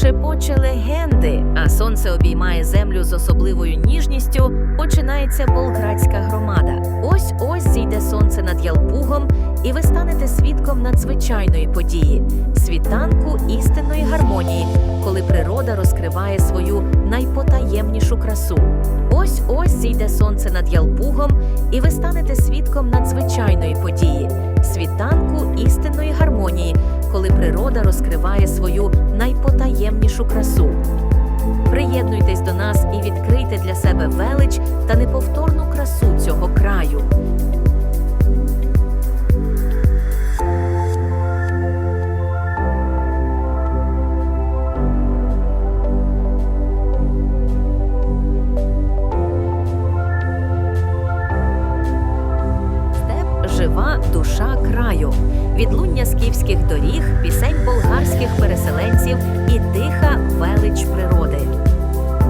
шепоче легенди, а сонце обіймає землю з особливою ніжністю, починається болградська громада. Ось ось зійде сонце над Ялпугом, і ви станете свідком надзвичайної події світанку істинної гармонії, коли природа розкриває свою найпотаємнішу красу. Ось ось зійде сонце над Ялпугом, і ви станете свідком надзвичайної події світанку істинної гармонії, коли природа розкриває свою найпотаємнішу красу. Приєднуйтесь до нас і відкрийте для себе велич та неповторну красу цього краю.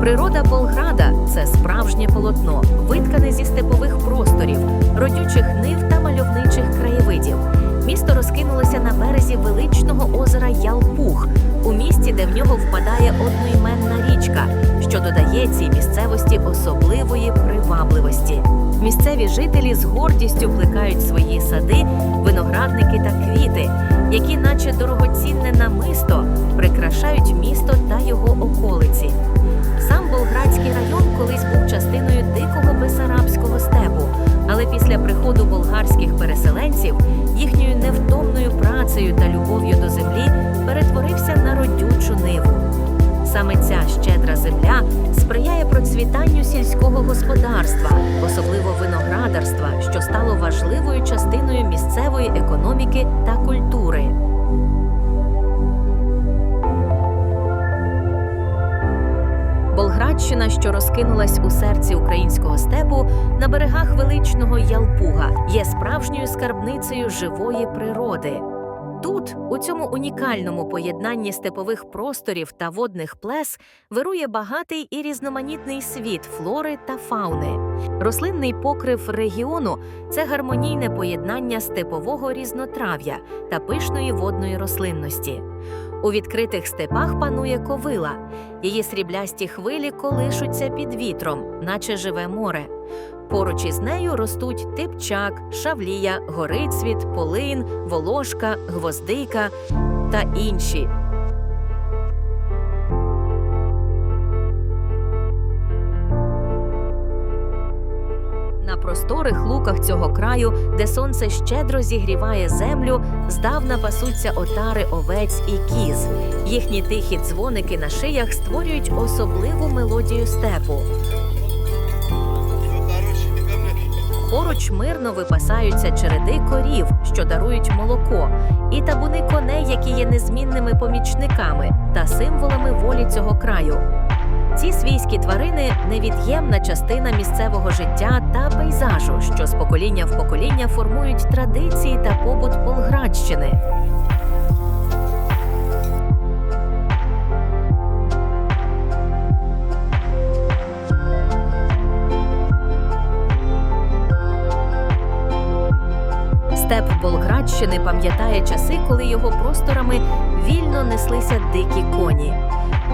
Природа Болграда це справжнє полотно, виткане зі степових просторів, родючих нив та мальовничих краєвидів. Місто розкинулося на березі величного озера Ялпух, у місті, де в нього впадає одноіменна річка, що додає цій місцевості особливої привабливості. Місцеві жителі з гордістю плекають свої сади, виноградники та квіти, які, наче дорогоцінне намисто, прикрашають місто та його околиці. Сам Болградський район колись був частиною дикого бесарабського степу, але після приходу болгарських переселенців їхньою невтомною працею та любов'ю до землі перетворився на родючу ниву. Саме ця щедра земля сприяє процвітанню сільського господарства, особливо виноградарства, що стало важливою частиною місцевої економіки та культури. Болградщина, що розкинулась у серці українського степу на берегах величного Ялпуга, є справжньою скарбницею живої природи. Тут, у цьому унікальному поєднанні степових просторів та водних плес, вирує багатий і різноманітний світ флори та фауни. Рослинний покрив регіону це гармонійне поєднання степового різнотрав'я та пишної водної рослинності. У відкритих степах панує ковила. Її сріблясті хвилі колишуться під вітром, наче живе море. Поруч із нею ростуть типчак, шавлія, горицвіт, полин, волошка, гвоздика та інші. Просторих луках цього краю, де сонце щедро зігріває землю, здавна пасуться отари овець і кіз. Їхні тихі дзвоники на шиях створюють особливу мелодію степу. Поруч мирно випасаються череди корів, що дарують молоко, і табуни коней, які є незмінними помічниками та символами волі цього краю. Ці свійські тварини невід'ємна частина місцевого життя та пейзажу, що з покоління в покоління формують традиції та побут Болградщини. Степ Болградщини пам'ятає часи, коли його просторами вільно неслися дикі коні.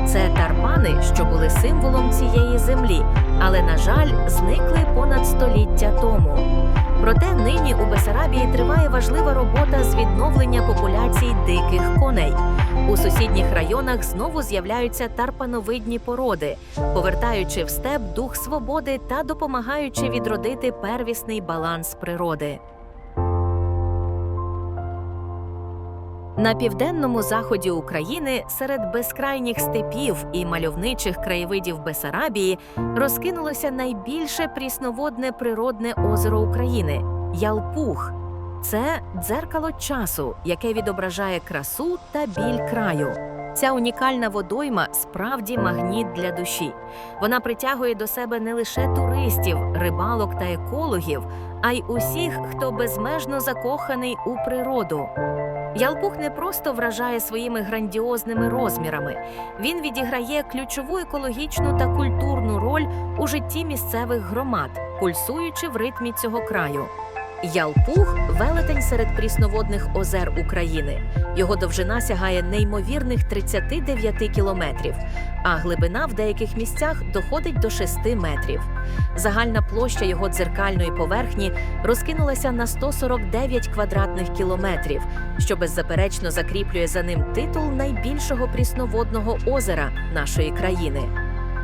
Це тарпани, що були символом цієї землі, але, на жаль, зникли понад століття тому. Проте нині у Бесарабії триває важлива робота з відновлення популяцій диких коней. У сусідніх районах знову з'являються тарпановидні породи, повертаючи в степ дух свободи та допомагаючи відродити первісний баланс природи. На південному заході України серед безкрайніх степів і мальовничих краєвидів Бесарабії розкинулося найбільше прісноводне природне озеро України Ялпух. Це дзеркало часу, яке відображає красу та біль краю. Ця унікальна водойма справді магніт для душі. Вона притягує до себе не лише туристів, рибалок та екологів, а й усіх, хто безмежно закоханий у природу. Ялпух не просто вражає своїми грандіозними розмірами, він відіграє ключову екологічну та культурну роль у житті місцевих громад, пульсуючи в ритмі цього краю. Ялпуг велетень серед прісноводних озер України. Його довжина сягає неймовірних 39 кілометрів, а глибина в деяких місцях доходить до 6 метрів. Загальна площа його дзеркальної поверхні розкинулася на 149 квадратних кілометрів, що беззаперечно закріплює за ним титул найбільшого прісноводного озера нашої країни.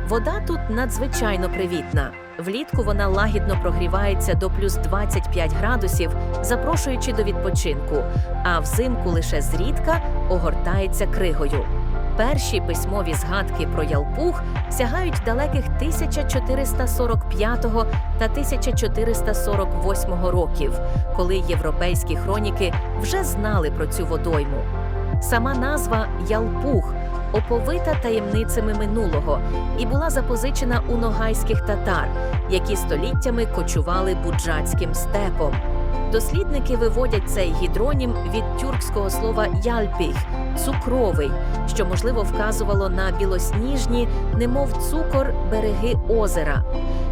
Вода тут надзвичайно привітна. Влітку вона лагідно прогрівається до плюс 25 градусів, запрошуючи до відпочинку, а взимку лише зрідка огортається кригою. Перші письмові згадки про Ялпуг сягають далеких 1445 та 1448 років, коли європейські хроніки вже знали про цю водойму. Сама назва Ялпуг оповита таємницями минулого і була запозичена у ногайських татар, які століттями кочували буджацьким степом. Дослідники виводять цей гідронім від тюркського слова яльпіх цукровий, що можливо вказувало на білосніжні, немов цукор, береги озера.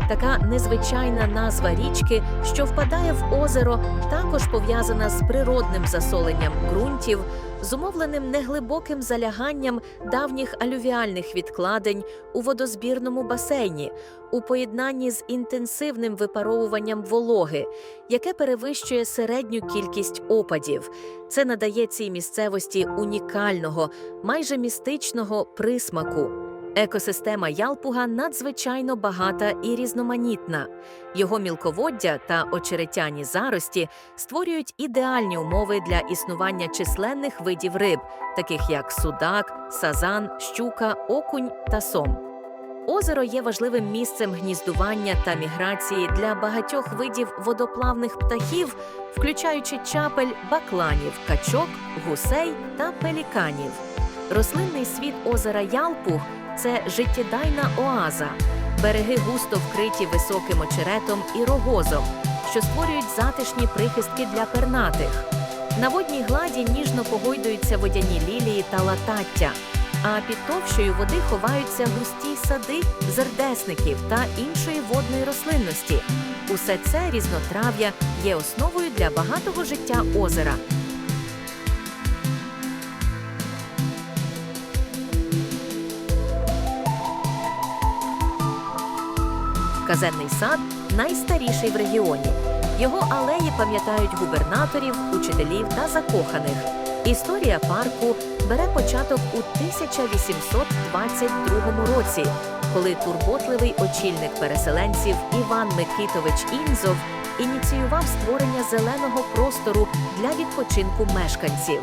Така незвичайна назва річки, що впадає в озеро, також пов'язана з природним засоленням ґрунтів, зумовленим неглибоким заляганням давніх алювіальних відкладень у водозбірному басейні, у поєднанні з інтенсивним випаровуванням вологи, яке перевищує середню кількість опадів. Це надає цій місцевості унікального, майже містичного присмаку. Екосистема Ялпуга надзвичайно багата і різноманітна. Його мілководдя та очеретяні зарості створюють ідеальні умови для існування численних видів риб, таких як судак, сазан, щука, окунь та сом. Озеро є важливим місцем гніздування та міграції для багатьох видів водоплавних птахів, включаючи чапель, бакланів, качок, гусей та пеліканів. Рослинний світ озера Ялпуг це життєдайна оаза. Береги густо вкриті високим очеретом і рогозом, що створюють затишні прихистки для пернатих. На водній гладі ніжно погойдуються водяні лілії та латаття, а під товщою води ховаються густі сади зердесників та іншої водної рослинності. Усе це різнотрав'я є основою для багатого життя озера. Казенний сад найстаріший в регіоні. Його алеї пам'ятають губернаторів, учителів та закоханих. Історія парку бере початок у 1822 році, коли турботливий очільник переселенців Іван Микитович Інзов ініціював створення зеленого простору для відпочинку мешканців.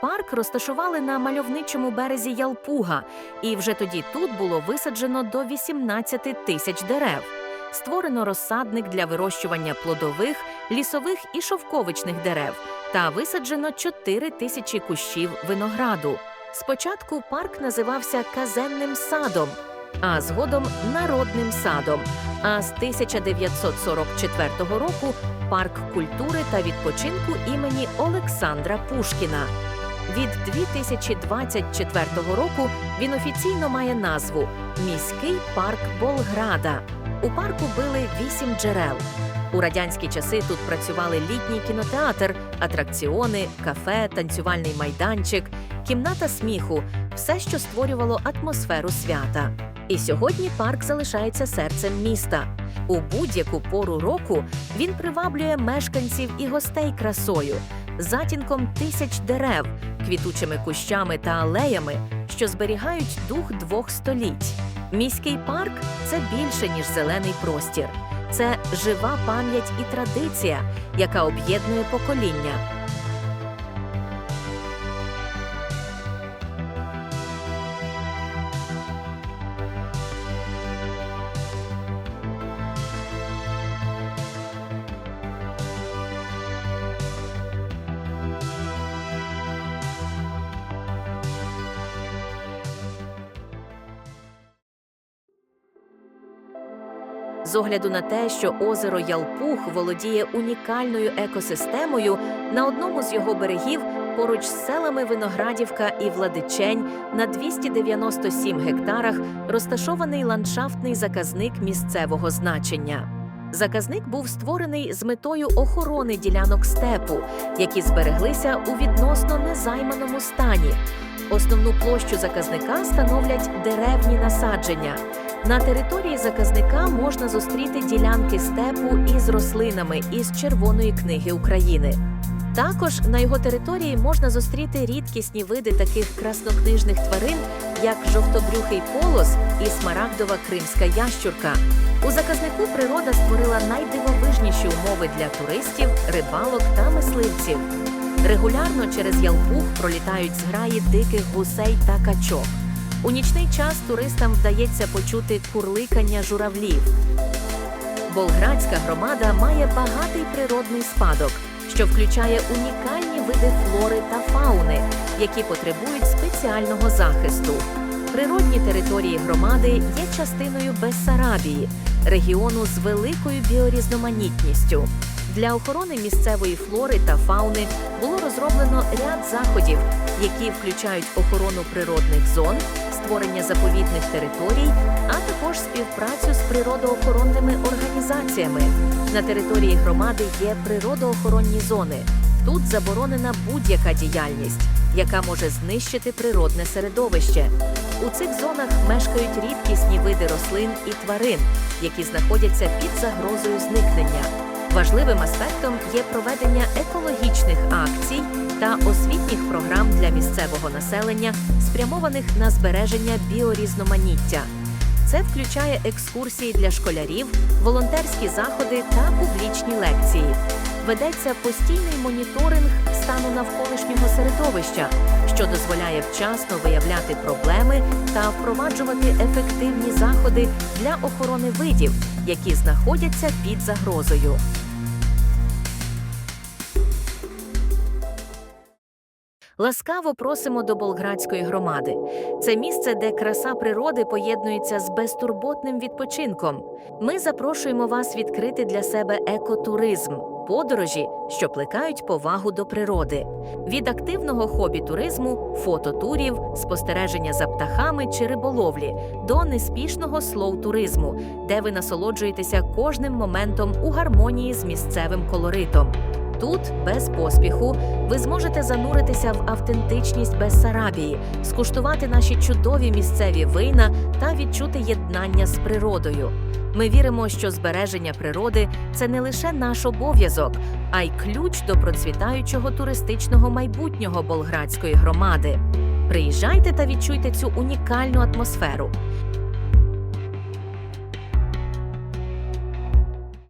Парк розташували на мальовничому березі Ялпуга, і вже тоді тут було висаджено до 18 тисяч дерев. Створено розсадник для вирощування плодових, лісових і шовковичних дерев та висаджено 4 тисячі кущів винограду. Спочатку парк називався Казенним садом, а згодом Народним садом. А з 1944 року парк культури та відпочинку імені Олександра Пушкіна. Від 2024 року він офіційно має назву Міський парк Болграда. У парку били вісім джерел. У радянські часи тут працювали літній кінотеатр, атракціони, кафе, танцювальний майданчик, кімната сміху все, що створювало атмосферу свята. І сьогодні парк залишається серцем міста. У будь-яку пору року він приваблює мешканців і гостей красою, затінком тисяч дерев, квітучими кущами та алеями, що зберігають дух двох століть. Міський парк це більше ніж зелений простір. Це жива пам'ять і традиція, яка об'єднує покоління. З огляду на те, що озеро Ялпух володіє унікальною екосистемою, на одному з його берегів поруч з селами Виноградівка і Владичень на 297 гектарах розташований ландшафтний заказник місцевого значення. Заказник був створений з метою охорони ділянок степу, які збереглися у відносно незайманому стані. Основну площу заказника становлять деревні насадження. На території заказника можна зустріти ділянки степу із рослинами із Червоної книги України. Також на його території можна зустріти рідкісні види таких краснокнижних тварин, як жовтобрюхий полос і смарагдова кримська ящурка. У заказнику природа створила найдивовижніші умови для туристів, рибалок та мисливців. Регулярно через Ялпух пролітають зграї диких гусей та качок. У нічний час туристам вдається почути курликання журавлів. Болградська громада має багатий природний спадок, що включає унікальні види флори та фауни, які потребують спеціального захисту. Природні території громади є частиною Бессарабії, регіону з великою біорізноманітністю. Для охорони місцевої флори та фауни було розроблено ряд заходів, які включають охорону природних зон, створення заповідних територій, а також співпрацю з природоохоронними організаціями. На території громади є природоохоронні зони. Тут заборонена будь-яка діяльність, яка може знищити природне середовище. У цих зонах мешкають рідкісні види рослин і тварин, які знаходяться під загрозою зникнення. Важливим аспектом є проведення екологічних акцій та освітніх програм для місцевого населення, спрямованих на збереження біорізноманіття. Це включає екскурсії для школярів, волонтерські заходи та публічні лекції. Ведеться постійний моніторинг стану навколишнього середовища, що дозволяє вчасно виявляти проблеми та впроваджувати ефективні заходи для охорони видів, які знаходяться під загрозою. Ласкаво просимо до Болградської громади. Це місце, де краса природи поєднується з безтурботним відпочинком. Ми запрошуємо вас відкрити для себе екотуризм, подорожі, що плекають повагу до природи. Від активного хобі туризму, фототурів, спостереження за птахами чи риболовлі до неспішного слоу-туризму, де ви насолоджуєтеся кожним моментом у гармонії з місцевим колоритом. Тут, без поспіху, ви зможете зануритися в автентичність Бессарабії, скуштувати наші чудові місцеві вина та відчути єднання з природою. Ми віримо, що збереження природи це не лише наш обов'язок, а й ключ до процвітаючого туристичного майбутнього болградської громади. Приїжджайте та відчуйте цю унікальну атмосферу.